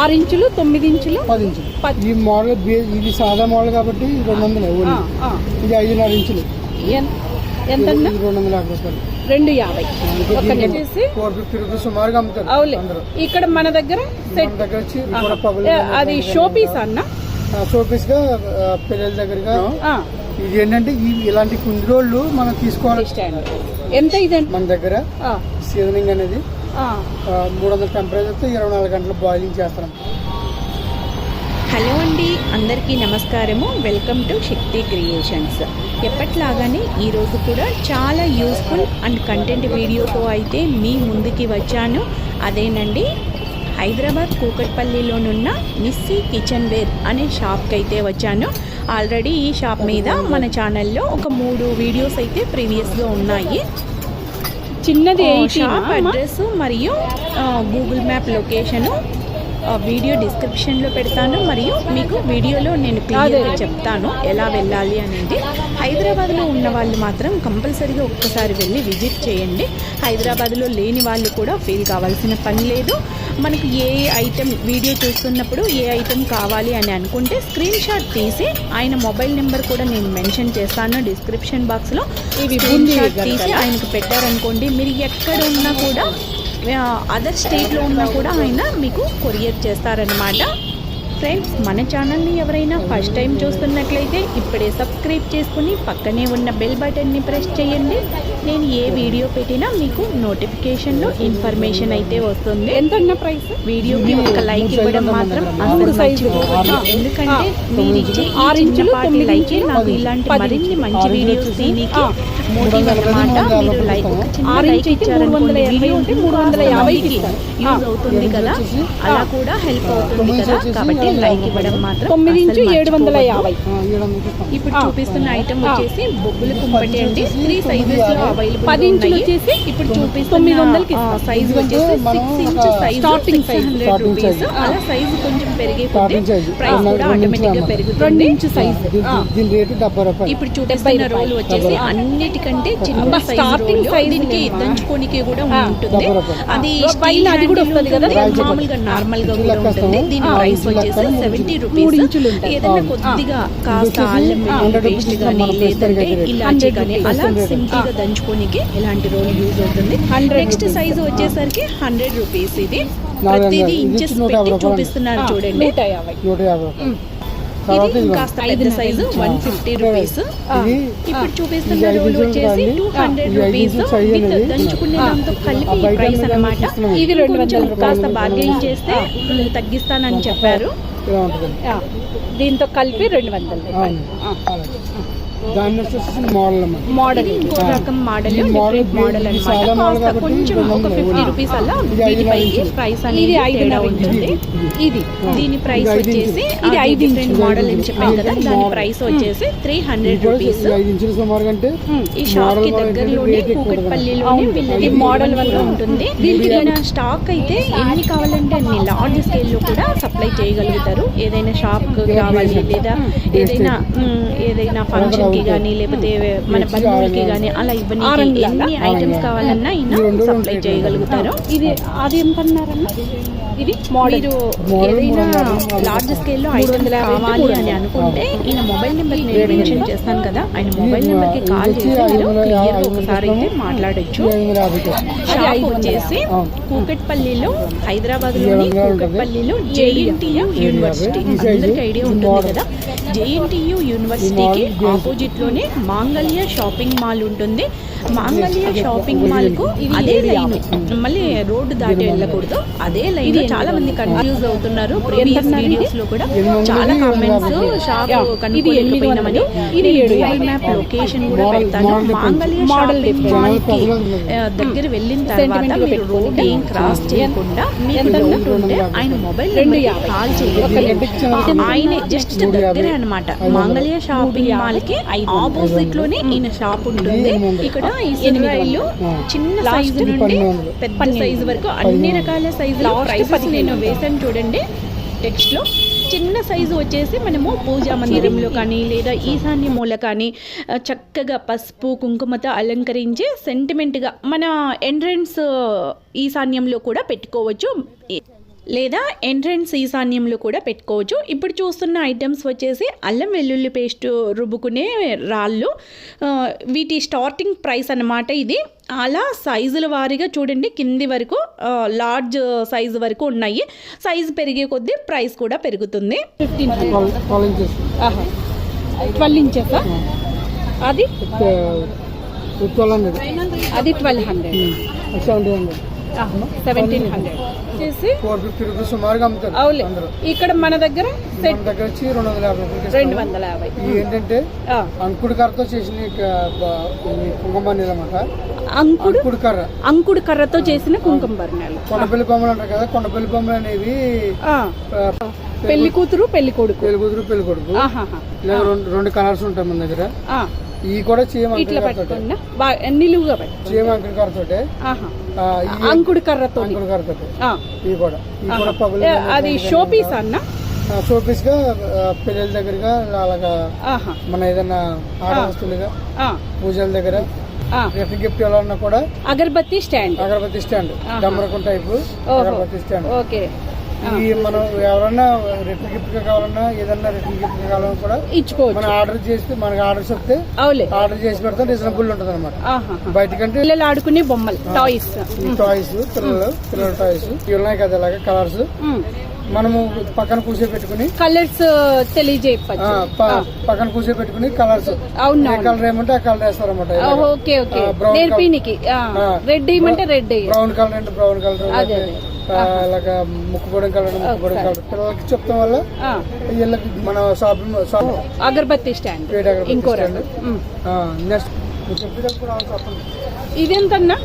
ఆరు ఇంచులు. తొమ్మిది ఇంచులు? పది ఇంచులు. ఈ మోడల్ ఇది సాదా మోడల్ కాబట్టి రెండు వందలు. ఇది ఐదున్నర ఇంచులు. ఇది రెండు వందల యాభై రూపాయలు. రెండు యాభై. ఫోర్ ఫిఫ్టీ రూపీస్ సుమారుగా అమ్ముతారు అవులే. ఇక్కడ మన దగ్గర సెట్ దగ్గర అది షో పీస్ అన్న? షోపీస్గా పిల్లల దగ్గరగా. ఇది ఏంటంటే ఈ ఇలాంటి కుందిరోళ్ళు మనం తీసుకోవాలి. ఎంత ఇదండి? మన దగ్గర సీజనింగ్ అనేది మూడు వందల టెంపరేచర్తో ఇరవై నాలుగు గంటలు బాయిలింగ్ చేస్తాం. హలో అండి అందరికీ నమస్కారము. వెల్కమ్ టు శక్తి క్రియేషన్స్ ఎప్పట్లాగానే ఈరోజు కూడా చాలా యూస్ఫుల్ అండ్ కంటెంట్ వీడియోతో అయితే మీ ముందుకి వచ్చాను. అదేనండి హైదరాబాద్ కూకట్పల్లిలోనున్న నిస్సీ కిచెన్ వేర్ అనే షాప్కి అయితే వచ్చాను. ఆల్రెడీ ఈ షాప్ మీద మన ఛానల్లో ఒక మూడు వీడియోస్ అయితే ప్రీవియస్గా ఉన్నాయి. చిన్నది షాప్ అడ్రస్ మరియు గూగుల్ మ్యాప్ లొకేషను వీడియో డిస్క్రిప్షన్లో పెడతాను మరియు మీకు వీడియోలో నేను క్లియర్గా చెప్తాను ఎలా వెళ్ళాలి అనేది. హైదరాబాద్లో ఉన్న వాళ్ళు మాత్రం కంపల్సరీగా ఒక్కసారి వెళ్ళి విజిట్ చేయండి. హైదరాబాద్లో లేని వాళ్ళు కూడా ఫీల్ కావాల్సిన పని లేదు. మనకు ఏ ఐటెం వీడియో చూస్తున్నప్పుడు ఏ ఐటెం కావాలి అని అనుకుంటే స్క్రీన్ షాట్ తీసి ఆయన మొబైల్ నెంబర్ కూడా నేను మెన్షన్ చేస్తాను డిస్క్రిప్షన్ బాక్స్లో. ఇవి స్క్రీన్ షాట్. తీసి ఆయనకు పెట్టారనుకోండి మీరు ఎక్కడ ఉన్నా కూడా అదర్ స్టేట్లో ఉన్నా కూడా ఆయన మీకు కొరియర్ చేస్తారనమాట ఫ్రెండ్స్ మన ఛానల్ని ఎవరైనా ఫస్ట్ టైం చూస్తున్నట్లయితే ఇప్పుడే సబ్స్క్రైబ్ చేసుకుని పక్కనే ఉన్న బెల్ బటన్ని ప్రెస్ చేయండి నేను ఏ వీడియో పెట్టినా మీకు నోటిఫికేషన్లో ఇన్ఫర్మేషన్ అయితే వస్తుంది ఎంత అన్న ప్రైస్ వీడియోకి ఒక లైక్ ఇవ్వడం మాత్రం అసలు. మర్చిపోవద్దు. ఎందుకంటే మీరు ఇచ్చే లైకే నాకు ఇలాంటి మరిన్ని. మంచి వీడియోస్ దీనికి మూడు అన్నమాట మీరు లైక్ చిన్న లైక్ ఇచ్చారనుకోండి వీడియో ఉంటే మూడు వందల యాభైకి యూజ్. అవుతుంది కదా అలా కూడా హెల్ప్ అవుతుంది కదా కాబట్టి లైక్ ఇవ్వడం మాత్రం తొమ్మిది ఇంచు ఏడు వందల. యాభై ఇప్పుడు. చూపిస్తున్న ఐటమ్. వచ్చేసి బొగ్గుల కుంపటి అండి త్రీ సైజెస్లో. అవైలబుల్ పది ఇంచులు వచ్చేసి ఇప్పుడు చూపిస్తున్న తొమ్మిది వందలకి. సైజ్ వచ్చేసి six inch size starting size. Hundred rupees. అలా సైజ్ కొంచెం పెరిగే. ప్రైస్ కూడా ఆటోమేటిక్గా అన్నమాట. రెండు పెరుగుతుంది ఇంచు సైజ్ ఇప్పుడు చూపిస్తున్న రోల్ వచ్చేసి డెబ్బై అన్నిటికంటే చిన్న size దీనికి. దంచుకోనికి కూడా. ఉంటుంది. అది స్టీల్ అది కూడా వస్తుంది కదా, ఉంటుంది, రాయి మామూలుగా నార్మల్గా కూడా. ఉంటుంది దీని ప్రైస్ వచ్చేసి సెవెంటీ రూపీస్. ఏదైనా. కొద్దిగా కాస్త అల్లం పేస్ట్ కానీ లేదంటే. ఇలాంటి కానీ అలా. సింపుల్గా దంచుకోనికి ఇలాంటి రోల్ యూజ్ అవుతుంది నెక్స్ట్. సైజ్ వచ్చేసరికి హండ్రెడ్ రూపీస్ ఇది ప్రతిదీ ఇంచెస్ పెట్టి. చూపిస్తున్నారు చూడండి నూట యాభై ఇది కాస్త పెద్ద సైజు. వన్ ఫిఫ్టీ రూపీస్ ఇప్పుడు చూపిస్తున్న రోల్ వచ్చేసి. Two hundred rupees with. దంచుకునే దాంతో కలిపి ప్రైస్. ఇది రెండు వందల కాస్త. బార్గెన్ చేస్తే తగ్గిస్తానని చెప్పారు దీంతో కలిపి రెండు వందలు దాన్ని వచ్చేసి మోడల్ మోడల్ ఇంకో. రకం మోడల్ మోడల్ అనమాట కొంచెం ఒక. ఫిఫ్టీ. రూపీస్ అలా ఇంచులు. ప్రైస్ అనేది తేడా. ఉంటుంది ఇది దీని ప్రైస్ వచ్చేసి. ఇది ఐదు ఇంచులు. మోడల్ అని చెప్పాను కదా. దాని. ప్రైస్ వచ్చేసి త్రీ హండ్రెడ్ రూపీస్ ఈ షాప్కి దగ్గరలోనే. కూకట్పల్లిలోనే. వీళ్ళది మోడల్ వల్ల ఉంటుంది దీనికి దీని స్టాక్ అయితే ఎన్ని కావాలంటే అన్ని లార్జ్ స్కేల్లో కూడా సప్లై చేయగలుగుతారు ఏదైనా షాప్ కావాలి లేదా ఏదైనా ఏదైనా ఫంక్షన్ కి కానీ లేకపోతే మన బంధువులకి కానీ అలా ఆరంగులాగా? ఎన్ని ఐటమ్స్ కావాలన్నా ఈ ఈయన సప్లై చేయగలుగుతారు ఇది అది ఎంత అన్నారన్న ఇది మీరు ఏదైనా లార్జ్ స్కేల్లో మూడు ఐటమ్స్ వందల కావాలి అని. అనుకుంటే ఈయన మొబైల్ నెంబర్ నేను మెన్షన్ చేస్తాను కదా ఆయన మొబైల్ నెంబర్కి కాల్ చేసి ఐదు మీరు ఐదు ఒకసారి అయితే. మాట్లాడొచ్చు ఐదు. షాప్ ఐదు. వచ్చేసి. కూకట్పల్లిలో హైదరాబాద్లోని. కూకట్పల్లిలో జేఎన్టీయు యూనివర్సిటీ అందరికి ఐడియా ఉంటుంది. కదా జేఎన్టీయు యూనివర్సిటీకి ఆపోజిట్ లోనే మాంగళ్య షాపింగ్ మాల్ ఉంటుంది మాంగళ్య షాపింగ్ మాల్కు అదే లైన్ మళ్ళీ రోడ్డు దాటి వెళ్ళకూడదు అదే లైన్ చాలా మంది కన్ఫ్యూజ్ అవుతున్నారు ప్రీవియస్ ఇది? వీడియోస్లో కూడా చాలా కామెంట్స్. షాప్ కనుక్కోలేకపోయినామని ఇది గూగుల్. మ్యాప్ లొకేషన్ కూడా పెడతాను. మాంగళ్య షాపింగ్. మాల్కి దగ్గర వెళ్ళిన తర్వాత మీరు. రోడ్ ఏం క్రాస్? చేయకుండా మీకు? డౌట్ ఉంటే ఆయన మొబైల్ రెండు నెంబర్. కాల్ చేయండి ఆయనే జస్ట్. దగ్గరే అనమాట. మాంగళ్య షాపింగ్. మాల్కి ఆపోజిట్లోనే ఈయన షాప్ ఉంటుంది. ఇక్కడ వందలు. చిన్న సైజు నుండి. పెద్ద. సైజు వరకు అన్ని. రకాల సైజులు Last ప్రైసెస్ పన్నెండు నేను. వేసాను చూడండి టెక్స్ట్లో చిన్న సైజు వచ్చేసి మనము పూజా మందిరంలో కానీ లేదా ఈశాన్య మూల కానీ చక్కగా పసుపు కుంకుమతో అలంకరించి సెంటిమెంట్గా మన ఎంట్రన్స్ ఈశాన్యంలో కూడా పెట్టుకోవచ్చు లేదా ఎంట్రన్స్ ఈశాన్యంలో కూడా పెట్టుకోవచ్చు. ఇప్పుడు చూస్తున్న ఐటమ్స్ వచ్చేసి అల్లం వెల్లుల్లి పేస్ట్ రుబ్బుకునే రాళ్ళు. వీటి స్టార్టింగ్ ప్రైస్ అన్నమాట ఇది. అలా సైజుల వారీగా చూడండి కింది వరకు లార్జ్ సైజు వరకు ఉన్నాయి. సైజు పెరిగే కొద్దీ ప్రైస్ కూడా పెరుగుతుంది. ఫిఫ్టీన్ ట్వెల్వ్ ఇంచెస్ అది? ట్వెల్వ్ హండ్రెడ్ అది twelve hundred seventy hundred seventeen hundred వచ్చేసి ఫోర్ ఫిఫ్టీ రూపీస్ సుమారుగా అమ్ముతారు అవులే. ఇక్కడ మన దగ్గర సెట్ దగ్గర వచ్చి రెండు వందల యాభై రెండు. వందల యాభై. ఏంటంటే అంకుడు కర్రతో చేసిన కుంకుమ అనమాట అంకుడు? అంకుడు కర్ర. అంకుడు కర్రతో చేసిన కుంకుమ బర్ణాలు కొండపల్లి బొమ్మలు అంటారు కదా కొండపల్లి బొమ్మలు అనేవి పెళ్ళి కూతురు పెళ్ళి కొడుకు. పెళ్ళి కూతురు పెళ్ళి కొడుకు. ఇలా రెండు రెండు కలర్స్ ఉంటాయి మన దగ్గర. ఇవి కూడా చీమ ఇట్లా పట్టుకున్నా నిలువుగా పెట్టు చీమ అంకుడు కర్రతోటే. అంకుడు కర్రతో అంకుడు కర్రతోటే. ఇవి కూడా. అది షో పీస్ అన్న? షోపీస్గా పెళ్ళిళ్ళ దగ్గరగా అలాగా మన ఏదైనా ఆడ వస్తువులుగా ఆ, పూజల దగ్గర. గిఫ్ట్ గిఫ్ట్ ఎవరన్నా కూడా అగరబత్తి స్టాండ్. అగరబత్తి స్టాండ్. డమ్మరకం టైపు. అగరబత్తి స్టాండ్. ఓకే. ఈ మనం ఎవరన్నా రిటర్న్ గిఫ్ట్గా కావాలన్నా ఏదన్నా రిటర్న్ గిఫ్ట్ కావాలన్నా కూడా ఇచ్చుకోవచ్చు. మనం ఆర్డర్ చేస్తే మనకి ఆర్డర్ చెప్తే అవులే. ఆర్డర్ చేసి పెడతాం రీజనబుల్ ఉంటుంది అనమాట బయటకంటే పిల్లలు ఆడుకునే బొమ్మలు టాయ్స్ టాయ్స్ పిల్లలు పిల్లల టాయ్స్ ఇవి ఉన్నాయి కదా అలాగే కలర్స్ మనము పక్కన కూర్చోబెట్టుకుని కలర్స్ తెలియజేయచ్చు. పక్కన కూర్చోబెట్టుకుని కలర్స్ అవును కలర్ ఏమంటే ఆ కలర్ వేస్తారన్నమాట ఓకే ఓకే. ఆ. రెడ్ ఏమంటే రెడ్ బ్రౌన్ కలర్ అంటే బ్రౌన్ కలర్ అలాగా ముక్కుగూడెం కలర్ ముక్కుగూడెం కలర్ పిల్లలకి చెప్తాం వల్ల వీళ్ళకి మన షాప్ షాప్. అగరబత్తి స్టాండ్. పేట అగరబత్తి ఉమ్. నెక్స్ట్. చెప్పండి ఇదెంతన్నా?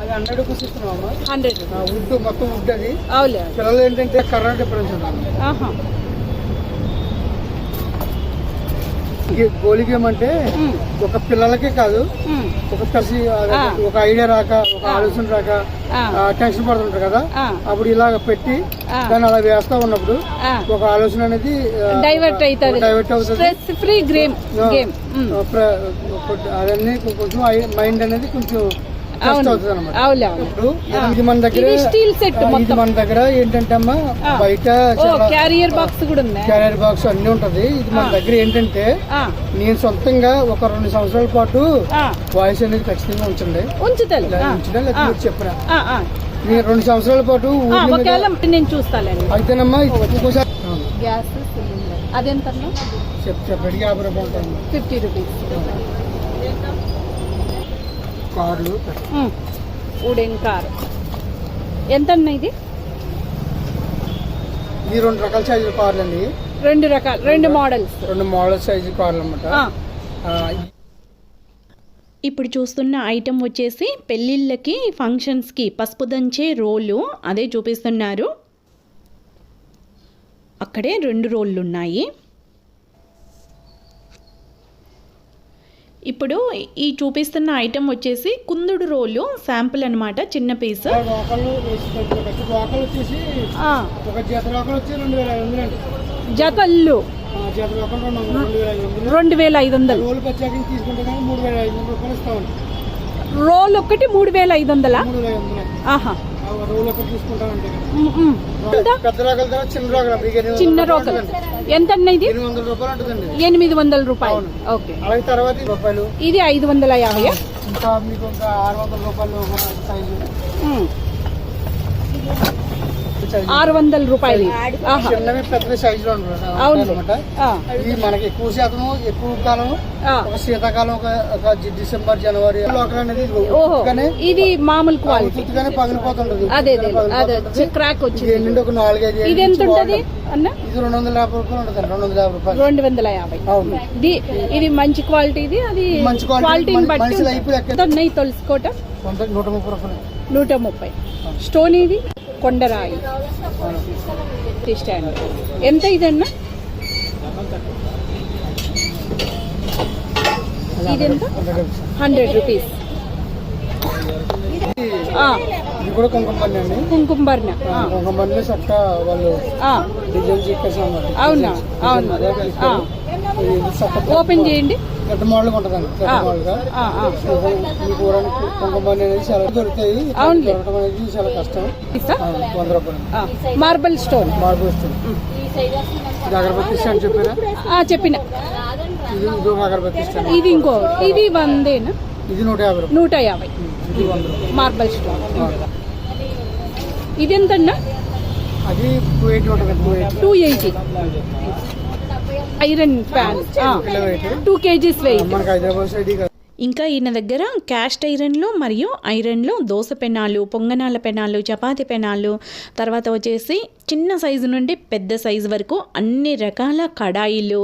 అది హండ్రెడ్ రూపీస్ ఇస్తున్నామమ్మా హండ్రెడ్ వుడ్ మొత్తం వుడ్ అది. అవులే పిల్లలు ఏంటంటే కర్ర డిఫరెన్స్ ఉంటుంది ఆహా గే- గోళీ గేమ్ అంటే ఒక పిల్లలకే కాదు. ఒక కలిసి. ఒక ఐడియా రాక ఒక ఆలోచన రాక టెన్షన్ పడుతుంటారు కదా. అప్పుడు ఇలాగ పెట్టి. దాన్ని అలా వేస్తా ఉన్నప్పుడు. ఒక ఆలోచన అనేది డైవర్ట్ అవుతుంది. డైవర్ట్ అవుతుంది. ఫ్రీ గేమ్ అవన్నీ కొంచెం మైండ్ అనేది కొంచెం స్టీల్ సెట్ మన దగ్గర ఏంటంటే అమ్మా. బయట క్యారియర్ బాక్స్ కూడా ఉందా క్యారియర్ బాక్స్ అన్ని ఉంటది. ఇది మన దగ్గర ఏంటంటే నేను సొంతంగా ఒక రెండు సంవత్సరాల పాటు వాయిస్ అనేది ఖచ్చితంగా ఉంచండి. ఉంచుతాను చెప్పిన ఆ. నేను రెండు సంవత్సరాల పాటు నేను చూస్తానండి అయితేనమ్మా ఇంకోసారి గ్యాస్ సిలిండర్. అదెంతన్నా? చెప్ చెప్పడికి యాభై రూపాయలు ఉంటుంది ఫిఫ్టీ రూపీస్. కార్లు వుడెన్ కార్. ఎంత అన్న ఇది ఈ రెండు రకాల సైజుల కార్లు అండి రెండు రకాల రెండు మోడల్స్. రెండు మోడల్ సైజు కార్లు అనమాట ఇప్పుడు చూస్తున్న ఐటెం వచ్చేసి పెళ్ళిళ్ళకి ఫంక్షన్స్కి పసుపు దంచే రోలు అదే చూపిస్తున్నారు. అక్కడే రెండు రోళ్ళు ఉన్నాయి ఇప్పుడు ఈ చూపిస్తున్న ఐటెం వచ్చేసి కుందుడు రోలు శాంపుల్ అనమాట చిన్న పీస్ జతల్లు. రెండు వేల ఐదు వందలు. రోలు ఒకటి మూడు వేల ఐదు వందలు. ఆహా. చిన్న రోకలు. ఎంత ఇది? ఎనిమిది వందల రూపాయలు. ఓకే. తర్వాత రూపాయలు. ఇది ఐదు వందల యాభై ఇంకా మీకు ఆరు వందల రూపాయలు సైజు. ఆరు వందల రూపాయలు. ఆహా. చిన్నవి పెద్ద సైజులో అవును. ఇది మనకి ఎక్కువ శాతం ఎక్కువ కాలం. ఒక శీతాకాలం ఒక డిసెంబర్ జనవరి అనేది ఇది మామూలు క్వాలిటీ ఉత్తుగానే పగిలిపోతుంటది. అదే అదే. క్రాక్ వచ్చింది. ఒక నాలుగైదు ఇది ఎంత ఉంటది. అన్న? ఇది రెండు వందల యాభై రూపాయలు ఉంటుంది రెండు వందల యాభై రూపాయలు. రెండు వందల యాభై. అవును. ఇది ఇది మంచి క్వాలిటీ ఇది అది మంచి క్వాలిటీని మన- బట్టి ఉన్నాయి తొలుసుకోట వంద నూట ముప్పై రూపాయలు. నూట ముప్పై. స్టోన్ ఇది? కొండరాయి. అవును. స్టాండ్ ఎంత ఇదన్న? ఇది ఎంత హండ్రెడ్ రూపీస్. ఇది కూడా కుంకుమల్లి అండి. కుంకుమ భరణ ఆ, కుంకుమల్లి చక్క వాళ్ళు ఆ, డిజైన్ చెప్పేసి అన్నమాట అవునా. అవును ఓపెన్ చేయండి. పెద్ద మోడల్గా ఉంటుందండి. అనేది చాలా దొరుకుతాయి. అవునులే. దొరకడం అనేది చాలా కష్టం. వంద రూపాయలు. మార్బల్ స్టోన్ వస్తుంది ఇది అగరబత్తి ఇస్తాను చెప్పారా? ఆ, చెప్పిన. ఇది ఇది అగరబత్తి ఇంకో. ఇది వందేనా? ఇది నూట యాభై నూట యాభై. ఇది వంద రూపాయలు. మార్బల్ స్టోన్ ఇది ఎంతన్నా? అది టూ ఎయిటీ ఉంటుంది two eighty two eighty iron pan two KGs weight ఇంకా ఈయన దగ్గర క్యాస్ట్ ఐరన్లో మరియు ఐరన్లో దోస పెనాలు పొంగనాల పెనాలు చపాతి పెనాలు తర్వాత వచ్చేసి చిన్న సైజు నుండి పెద్ద సైజు వరకు అన్ని రకాల కడాయిలు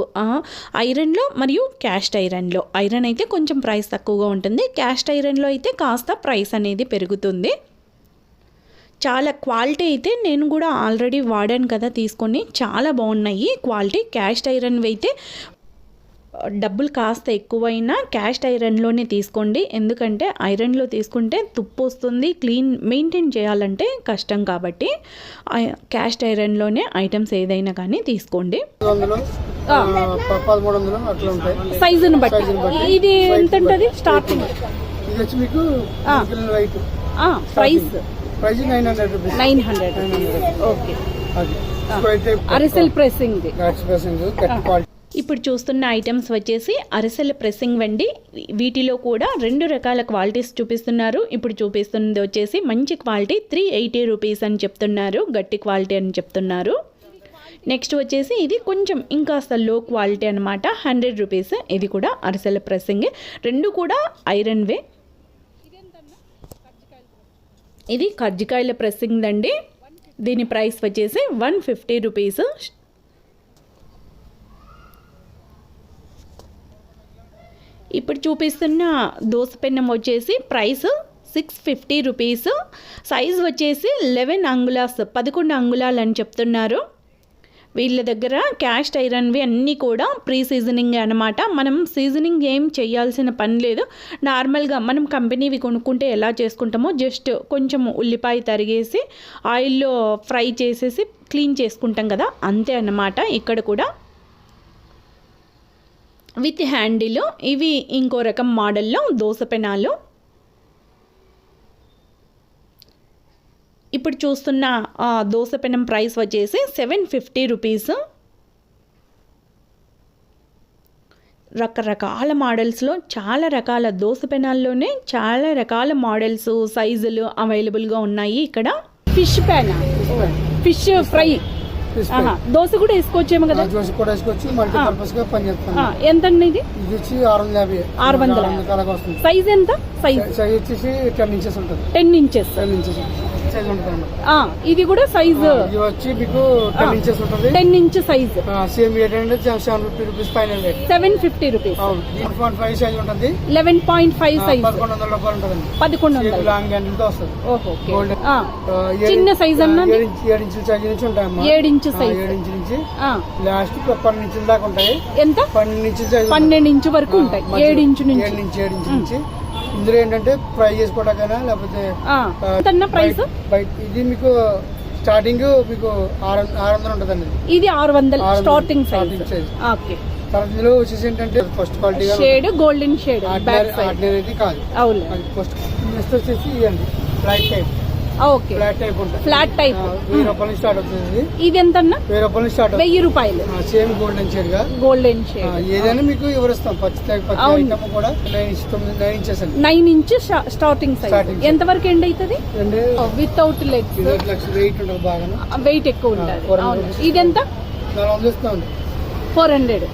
ఐరన్లో మరియు క్యాస్ట్ ఐరన్లో ఐరన్ అయితే కొంచెం ప్రైస్ తక్కువగా ఉంటుంది. క్యాస్ట్ ఐరన్లో అయితే కాస్త ప్రైస్ అనేది పెరుగుతుంది. చాలా క్వాలిటీ అయితే నేను కూడా ఆల్రెడీ వాడాను కదా తీసుకొని. చాలా బాగున్నాయి. క్వాలిటీ క్యాస్ట్ ఐరన్ అయితే డబ్బులు కాస్త ఎక్కువైనా క్యాస్ట్ ఐరన్లోనే తీసుకోండి. ఎందుకంటే ఐరన్లో తీసుకుంటే తుప్పు వస్తుంది క్లీన్ మెయింటైన్ చేయాలంటే కష్టం కాబట్టి. క్యాస్ట్ ఐరన్లోనే ఐటమ్స్ ఏదైనా కానీ తీసుకోండి. సైజుని బట్టి. ఇది ఎంత ఉంటుంది starting. Price price nine hundred rupees nine hundred okay అది అరిసెల్ ప్రెస్సింగ్ క్వాలిటీ ఇప్పుడు చూస్తున్న ఐటమ్స్ వచ్చేసి అరిసెల ప్రెస్సింగ్ వండి వీటిలో కూడా రెండు రకాల క్వాలిటీస్ చూపిస్తున్నారు. ఇప్పుడు చూపిస్తున్నది వచ్చేసి మంచి క్వాలిటీ త్రీ ఎయిటీ రూపీస్ అని చెప్తున్నారు. గట్టి క్వాలిటీ అని చెప్తున్నారు. నెక్స్ట్ వచ్చేసి ఇది కొంచెం ఇంకాస్త లో క్వాలిటీ అనమాట హండ్రెడ్ రూపీస్ ఇది కూడా అరిసెల ప్రెస్సింగ్ రెండు కూడా ఐరన్వే ఇది కజ్జికాయల ప్రెస్సింగ్ అండి. దీని ప్రైస్ వచ్చేసి వన్ ఫిఫ్టీ రూపీస్. ఇప్పుడు చూపిస్తున్న దోస పెన్నం వచ్చేసి price six fifty rupees. Size వచ్చేసి లెవెన్ అంగుళాస్ పదకొండు అంగుళాలు అని చెప్తున్నారు. వీళ్ళ దగ్గర క్యాస్ట్ ఐరన్వి అన్నీ కూడా ప్రీ సీజనింగ్ అనమాట మనం సీజనింగ్ ఏం చేయాల్సిన పని లేదు. నార్మల్గా మనం కంపెనీవి కొనుక్కుంటే ఎలా చేసుకుంటామో జస్ట్ కొంచెం ఉల్లిపాయ తరిగేసి ఆయిల్లో ఫ్రై చేసేసి క్లీన్ చేసుకుంటాం కదా. అంతే అన్నమాట ఇక్కడ కూడా. విత్ హ్యాండిల్ ఇవి ఇంకో రకం మోడల్లో దోస పెనాలు. ఇప్పుడు చూస్తున్న ఆ, దోస పెనం ప్రైస్ వచ్చేసి సెవెన్ ఫిఫ్టీ రూపీస్. రకరకాల మోడల్స్లో చాలా రకాల దోస పెనాల్లోనే చాలా రకాల మోడల్స్ సైజులు అవైలబుల్గా ఉన్నాయి ఇక్కడ. Fish pan fish fry. Dosa కూడా వేసుకోవచ్చేమో కదా? జోసి కూడా వేసుకోవచ్చు మల్టీ పర్పస్గా పనిచేస్తాను ఎంత అండి ఇది? ఇది వచ్చి ఆరు వందల యాభై ఆరు వందల సైజ్ ఎంత? సైజ్. సైజ్ వచ్చేసి టెన్ ఇంచెస్ ఉంటుంది. Ten inches. టెన్ ఇంచెస్ ఇది కూడా సైజ్ ఇది వచ్చి మీకు టెన్ ఇంచెస్ ఉంటుంది. Ten inch size seven fifty rupees size eleven point five size పదకొండు చిన్న అన్నా? ఏడు ఇంచ్- సైజ్ ఉంటాయమ్మా. ఏడు ఇంచు ఆ, లాస్ట్ పన్నెండు ఇంచుల దాకా ఉంటాయి. ఎంత? పన్నెండు సైజ్ పన్నెండు ఇంచు వరకు ఉంటాయి. ఏడు ఇంచు నుంచి. ఇందులో ఏంటంటే ఫ్రై చేసుకోవడానికైనా లేకపోతే ప్రైస్? ఇది మీకు స్టార్టింగ్ మీకు ఆరు ఆరు వందలు ఉంటుందండి. ఇది. ఆరు వందలు స్టార్టింగ్ సైజ్. ఓకే. తర్వాత ఇందులో వచ్చేసి ఏంటంటే first quality shade golden shade ordinary కాదు. ఫస్ట్ నెక్స్ట్ వచ్చేసి ఇదండి flat type okay. Flat type ఉంటుంది. ఫ్లాట్ టైప్ వెయ్యి రూపాయల నుంచి స్టార్ట్ అవుతుంది ఇది. ఎంత అన్న వెయ్యి రూపాయల నుంచి స్టార్ట్ వెయ్యి రూపాయలు. సేమ్ గోల్డెన్ షేడ్గా. గోల్డెన్ ఆ, షేడ్ ఏదైనా మీకు వివరిస్తాం. పచ్చి కూడా నైన్ ఇంచ్ తొమ్మిది nine inches nine inch starting size. ఎంత వరకు ఎండ్ అవుతుంది? వితౌట్ లెగ్స్ లక్ష వెయిట్ ఉంటుంది బాగా వెయిట్ ఎక్కువ ఉంటుంది. ఇది ఎంత? ఫోర్ హండ్రెడ్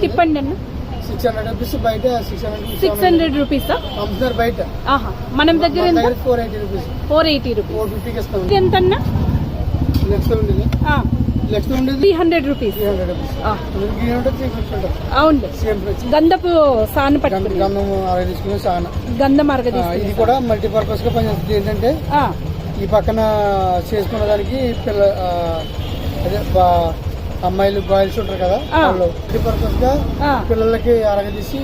తిప్పండి అన్న. సిక్స్ హండ్రెడ్ రూపీస్ బయట సిక్స్ హండ్రెడ్ సిక్స్ హండ్రెడ్ రూపీసా అమ్ముతున్నారు బయట. ఆహా మనం దగ్గర ఎంత? Four eighty rupees four eighty rupees four ఫిఫ్టీకి ఎంత అన్న లెక్స్ ఉండేది? లెక్స్ ఉండేది? Three hundred rupees three hundred rupees అవును సేమ్ ప్రైస్ గంధపు సాన పట్టుకుని. గంధం అరవై తీసుకుని చాలా గంధం ఆ, అరగదీస్తుంది ఇది కూడా మల్టీపర్పస్గా పనిచేస్తుంది. ఏంటంటే ఈ పక్కన చేసుకున్న దానికి పిల్ల అదే అమ్మాయిలు బాయ్స్ ఉంటారు కదా. వాళ్ళు పర్పస్గా పిల్లలకి అరగదీసి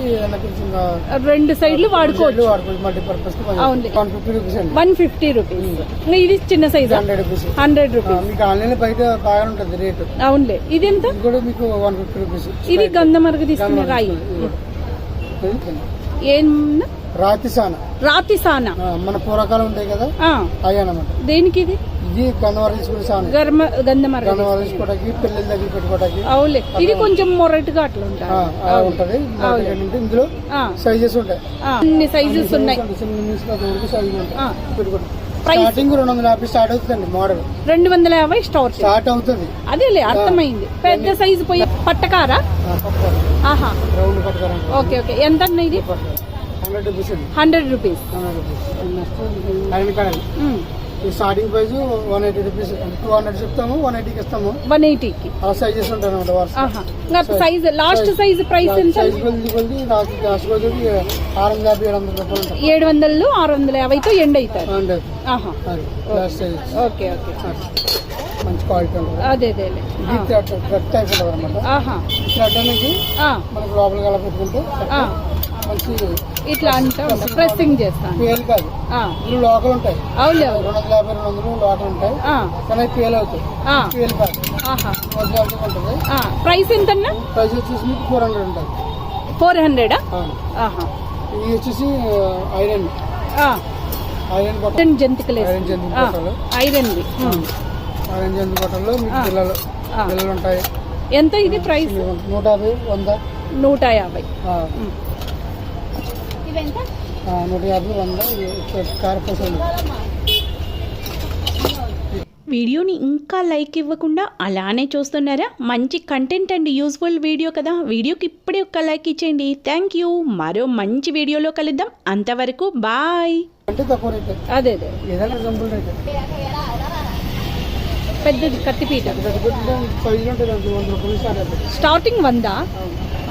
రెండు సైడ్లు వాడుకోవచ్చు. వాడుకోవచ్చు మల్టీ పర్పస్ అవునులే. వన్ ఫిఫ్టీ రూపీస్ అండి. వన్ ఫిఫ్టీ రూపీస్ ఇది చిన్న సైజా హండ్రెడ్ రూపీస్ హండ్రెడ్ రూపీస్ మీకు ఆన్లైన్ బయట బాగా ఉంటుంది రేటు. అవునులే. ఇది ఎంత? కూడా మీకు వన్ ఫిఫ్టీ రూపీస్ ఇది గంధమరగ తీసుకునే రాయి. ఏం రాతి సాన రాతి సానా మన పూర్వకాలం ఉంటాయి కదా? అనమాట దేనికి ఇది? ఇది గన్నవరం తీసుకునే సాన గర్మ గంధమరగ గన్నవరం తీసుకోవడానికి పిల్లల దగ్గర పెట్టుకోవడానికి అవులే ఇది కొంచెం మొరటుగా అట్లా ఉంటది. ఇందులో సైజెస్ ఉంటాయి. అన్ని సైజెస్ ఉన్నాయి? స్టార్టింగ్ రెండు వందల యాభై స్టార్ట్ అవుతుందండి మోడల్ రెండు వందల యాభై స్టార్ స్టార్ట్ అవుతుంది. అదేలే అర్థమైంది. పెద్ద సైజు పోయి పట్టకారా? ఆహా. రౌండ్ పట్టుకోవడం ఓకే ఓకే. ఎంత అన్న ఇది? హండ్రెడ్ రూపీస్ అండి. Hundred rupees starting price one eighty rupees two hundred చెప్తాము వన్ ఎయిటీకి ఇస్తాము. వన్ ఎయిటీకి ఆ సైజెస్ ఉంటాయి అనమాట సైజ్ లాస్ట్ సైజ్ ప్రైస్ ఎంత? సైజ్ కొద్ది కొద్ది నాకు లాస్ట్ కొద్ది ఆరు వందల యాభై ఏడు వందల రూపాయలు ఉంటాయి ఏడు వందలు ఆరు వందల యాభైతో ఎండ్ అవుతారు. అది లాస్ట్ సైజ్ ఓకే ఓకే మంచి క్వాలిటీ ఉంటుంది. అదే థ్రెడ్ థ్రెడ్ టైప్ ఉంటుంది అనమాట ఆహా. థ్రెడ్ అనేది ఆ, మనకు లోపలికి అలా పెట్టుకుంటే ఆ, మంచి ఇట్లా అంటా ఉంటా ప్రెస్సింగ్ చేస్తాను పేలు కాదు. ఇల్లు లోకల్ ఉంటాయి. అవులే రెండు వందల యాభై రెండు వందలు లోకల్ ఉంటాయి. కానీ పేలు అవుతాయి. పేలు కాదు. ఉంటుంది. ప్రైస్ ఎంతన్నా? ప్రైస్ వచ్చేసి మీకు ఫోర్ హండ్రెడ్ ఉంటుంది. ఫోర్ హండ్రెడా అవును. ఆహా. ఇది వచ్చేసి ఐరన్ ఐరన్ బట్టలు ఐరన్ జంతికలు ఐరన్ జంతు ఆ, బట్టలు ఐరన్వి ఉమ్, ఐరన్ జంతు బట్టల్లో మీకు. పిల్లలు. పిల్లలు ఉంటాయి. ఎంత ఇది ప్రైస్ నూట యాభై వంద. నూట యాభై. నూట యాభై వంద వీడియోని ఇంకా లైక్ ఇవ్వకుండా అలానే చూస్తున్నారా మంచి కంటెంట్ అండ్ యూస్ఫుల్ వీడియో కదా వీడియోకి ఇప్పుడే ఒక లైక్ ఇచ్చేయండి థ్యాంక్ యూ మరో మంచి వీడియోలో కలుద్దాం అంతవరకు బాయ్ అదే పెద్దది కత్తిపీట స్టార్టింగ్ వందా